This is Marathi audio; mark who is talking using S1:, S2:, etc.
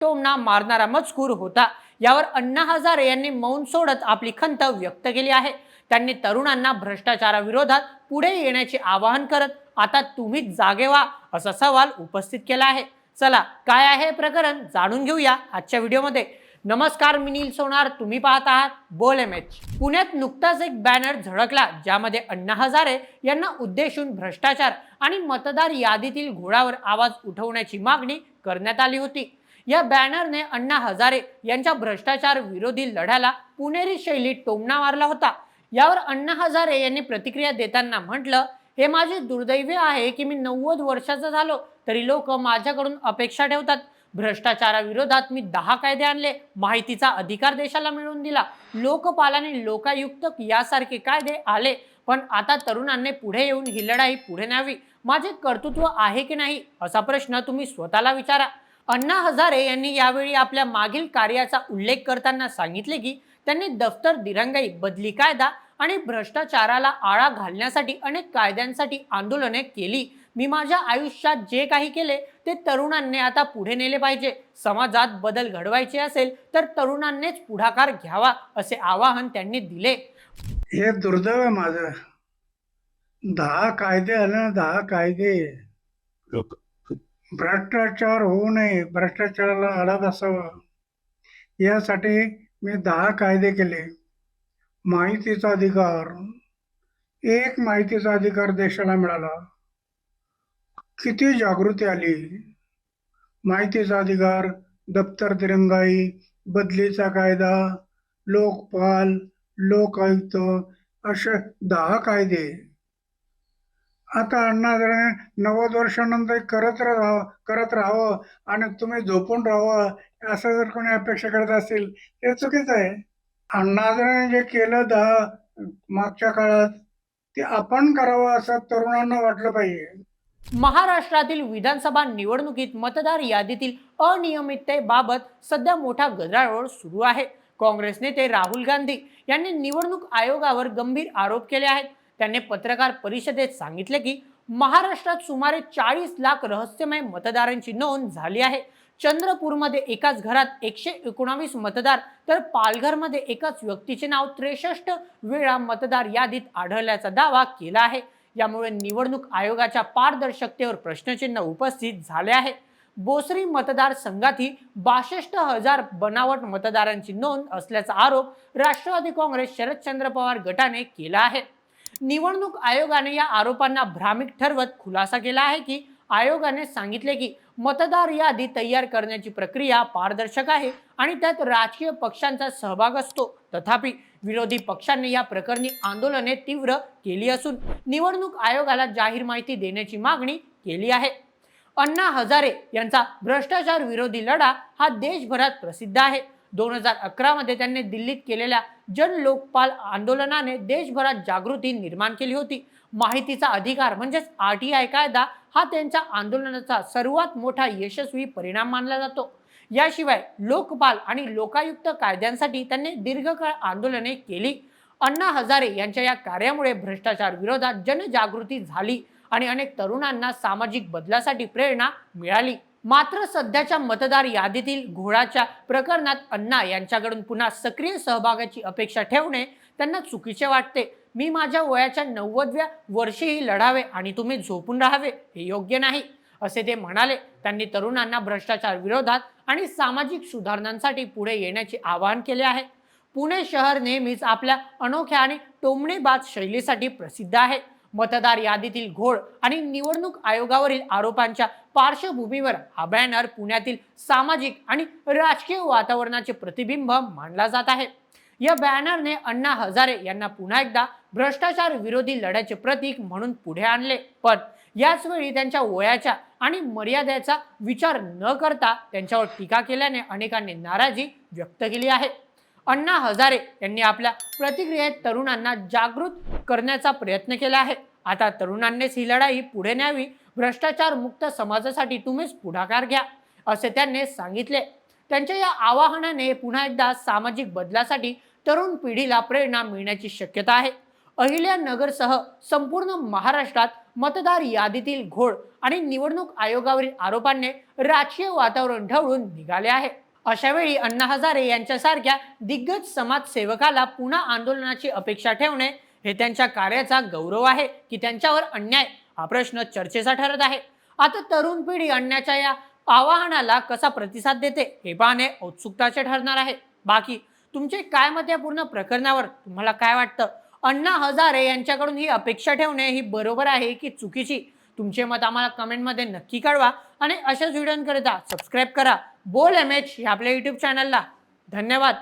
S1: टोमणा मारणारा मजकूर होता. यावर अण्णा हजारे यांनी मौन सोडत आपली खंत व्यक्त केली आहे. त्यांनी तरुणांना भ्रष्टाचाराविरोधात पुढे येण्याचे आवाहन करत आता तुम्ही जागे व्हा असा सवाल उपस्थित केला आहे. चला काय आहे हे प्रकरण जाणून घेऊया आजच्या व्हिडिओमध्ये. नमस्कार मी नील सोनार. तुम्ही पाहत आहात बोल एम एच पुण्यात नुकताच एक बॅनर झळकला ज्यामध्ये अण्णा हजारे यांना उद्देशून भ्रष्टाचार आणि मतदार यादीतील घोडावर आवाज उठवण्याची मागणी करण्यात आली होती. या बॅनरने अण्णा हजारे यांच्या भ्रष्टाचार विरोधी लढ्याला पुणेरी शैलीत टोमणा मारला होता. यावर अण्णा हजारे यांनी प्रतिक्रिया देताना म्हटलं हे माझे दुर्दैवी आहे की मी नव्वद वर्षाचा झालो तरी लोक माझ्याकडून अपेक्षा ठेवतात. भ्रष्टाचाराविरोधात मी दहा कायदे आणले माहितीचा अधिकार देशाला मिळवून दिला. लोकपालाने लोकायुक्त यासारखे कायदे आले पण आता तरुणांनी पुढे येऊन ही लढाई पुढे न्यावी. माझे कर्तृत्व आहे की नाही असा प्रश्न तुम्ही स्वतःला विचारा. अण्णा हजारे यांनी यावेळी आपल्या मागील कार्याचा उल्लेख करताना सांगितले की त्यांनी दफ्तर दिरंगाई बदली कायदा आणि भ्रष्टाचाराला आळा घालण्यासाठी अनेक कायद्यांसाठी आंदोलने केली. मी माझ्या आयुष्यात जे काही केले ते तरुणांनी आता पुढे नेले पाहिजे. समाजात बदल घडवायचे असेल तर तरुणांनीच पुढाकार घ्यावा असे आवाहन त्यांनी दिले.
S2: हे दुर्दैव आहे माझं. दहा कायदे आले ना दहा कायदे.
S3: लोक
S2: भ्रष्टाचार होऊ नये भ्रष्टाचाराला आळा असावा यासाठी मी दहा कायदे केले. माहितीचा अधिकार. एक माहितीचा अधिकार देशाला मिळाला. किती जागृती आली. माहितीचा अधिकार दप्तर तिरंगाई बदलीचा कायदा लोकपाल लोकायुक्त असे दहा कायदे. आता अण्णा नव्वद वर्षानंतर करत राहावं करत राहावं आणि तुम्ही झोपून राहावं असं जर कोणी अपेक्षा करत असेल ते चुकीचं आहे. अण्णा जे केलं दहा मागच्या काळात ते आपण करावं असं तरुणांना वाटलं पाहिजे.
S1: महाराष्ट्रातील विधानसभा निवडणुकीत मतदार यादीतील अनियमिततेबाबत सध्या मोठा गदारोळ सुरू आहे. काँग्रेस नेते राहुल गांधी यांनी निवडणूक आयोगावर गंभीर आरोप केले आहेत. त्यांनी पत्रकार परिषदेत सांगितले की महाराष्ट्रात सुमारे चाळीस लाख रहस्यमय मतदारांची नोंद झाली आहे. चंद्रपूरमध्ये एकाच घरात एकशे एकोणावीस मतदार तर पालघरमध्ये एकाच व्यक्तीचे नाव त्रेसष्ट वेळा मतदार यादीत आढळल्याचा दावा केला आहे. यामुळे निवडणूक आयोगाच्या पारदर्शकतेवर प्रश्नचिन्ह उपस्थित झाले आहे. बोसरी मतदारसंघातही बासष्ट हजार बनावट मतदारांची नोंद असल्याचा आरोप राष्ट्रवादी काँग्रेस शरदचंद्र पवार गटाने केला आहे. निवडणूक आयोगाने या आरोपांना भ्रामिक ठरवत खुलासा केला आहे की आयोगाने सांगितले की मतदार यादी तयार करण्याची प्रक्रिया पारदर्शक आहे आणि त्यात राजकीय पक्षांचा सहभाग असतो. तथापि विरोधी पक्षांनी या प्रकरणी आंदोलने तीव्र केली असून निवडणूक आयोगाला जाहीर माहिती देण्याची मागणी केली आहे. अण्णा हजारे यांचा भ्रष्टाचार विरोधी लढा हा देशभरात प्रसिद्ध आहे. दोन हजार अकरामध्ये त्यांनी दिल्लीत केलेल्या जन लोकपाल आंदोलनाने देशभरात जागृती निर्माण केली होती. माहितीचा अधिकार म्हणजेच आर टी आय कायदा हा त्यांच्या आंदोलनाचा सर्वात मोठा यशस्वी परिणाम मानला जातो. याशिवाय लोकपाल आणि लोकायुक्त कायद्यांसाठी त्यांनी दीर्घकाळ आंदोलने केली. अण्णा हजारे यांच्या या कार्यामुळे भ्रष्टाचार विरोधात जनजागृती झाली आणि अनेक तरुणांना सामाजिक बदलासाठी प्रेरणा मिळाली. मात्र सध्याच्या मतदार यादीतील घोडाच्या प्रकरणात अण्णा यांच्याकडून पुन्हा सक्रिय सहभागाची अपेक्षा ठेवणे त्यांना चुकीचे वाटते. मी माझ्या वयाच्या नव्वदव्या वर्षीही लढावे आणि तुम्ही झोपून राहावे हे योग्य नाही असे ते म्हणाले. त्यांनी तरुणांना भ्रष्टाचार विरोधात आणि सामाजिक सुधारणांसाठी पुढे येण्याचे आवाहन केले आहे. पुणे शहर नेहमीच आपल्या अनोख्या आणि टोमणेबाज शैलीसाठी प्रसिद्ध आहे. मतदार यादीतील घोळ आणि निवडणूक आयोगावरील आरोपांच्या पार्श्वभूमीवर हा बॅनर पुण्यातील सामाजिक आणि राजकीय वातावरणाचे प्रतिबिंब मानला जात आहे. या बॅनरने अण्णा हजारे यांना पुन्हा एकदा भ्रष्टाचार विरोधी लढ्याचे प्रतीक म्हणून पुढे आणले. पण याच वेळी त्यांच्या वयाच्या आणि मर्यादेचा विचार न करता त्यांच्यावर टीका केल्याने अनेकांनी नाराजी व्यक्त केली आहे. अण्णा हजारे यांनी आपल्या प्रतिक्रियेत तरुणांना जागृत करण्याचा प्रयत्न केला आहे. आता तरुणांनीच ही लढाई पुढे न्यावी भ्रष्टाचार मुक्त समाजासाठी तुम्हीच पुढाकार घ्या असे त्यांनी सांगितले. त्यांच्या या आवाहनाने पुन्हा एकदा सामाजिक बदलासाठी तरुण पिढीला प्रेरणा मिळण्याची शक्यता आहे. अहिल्यानगरसह संपूर्ण महाराष्ट्रात मतदार यादीतील घोळ आणि निवडणूक आयोगावरील आरोपांनी राजकीय वातावरण ढवळून निघाले आहे. अशा वेळी अण्णा हजारे यांच्यासारख्या दिग्गज समाजसेवकाला पुन्हा आंदोलनाची अपेक्षा ठेवणे हे त्यांच्या कार्याचा गौरव आहे की त्यांच्यावर अन्याय हा प्रश्न चर्चेचा ठरत आहे. आता तरुण पिढी अण्णाच्या या आवाहनाला कसा प्रतिसाद देते हे पाहणे औत्सुकताचे ठरणार आहे. बाकी तुमचे काय मत या पूर्ण प्रकरणावर तुम्हाला काय वाटतं? अण्णा हजारे यांच्याकडून ही अपेक्षा ठेवणे ही बरोबर आहे की चुकीची? तुमचे मत आम्हाला कमेंटमध्ये नक्की कळवा आणि अशाच व्हिडिओंकरिता सबस्क्राईब करा. बोल एम एच ह्या आपल्या यूट्यूब चॅनलला धन्यवाद.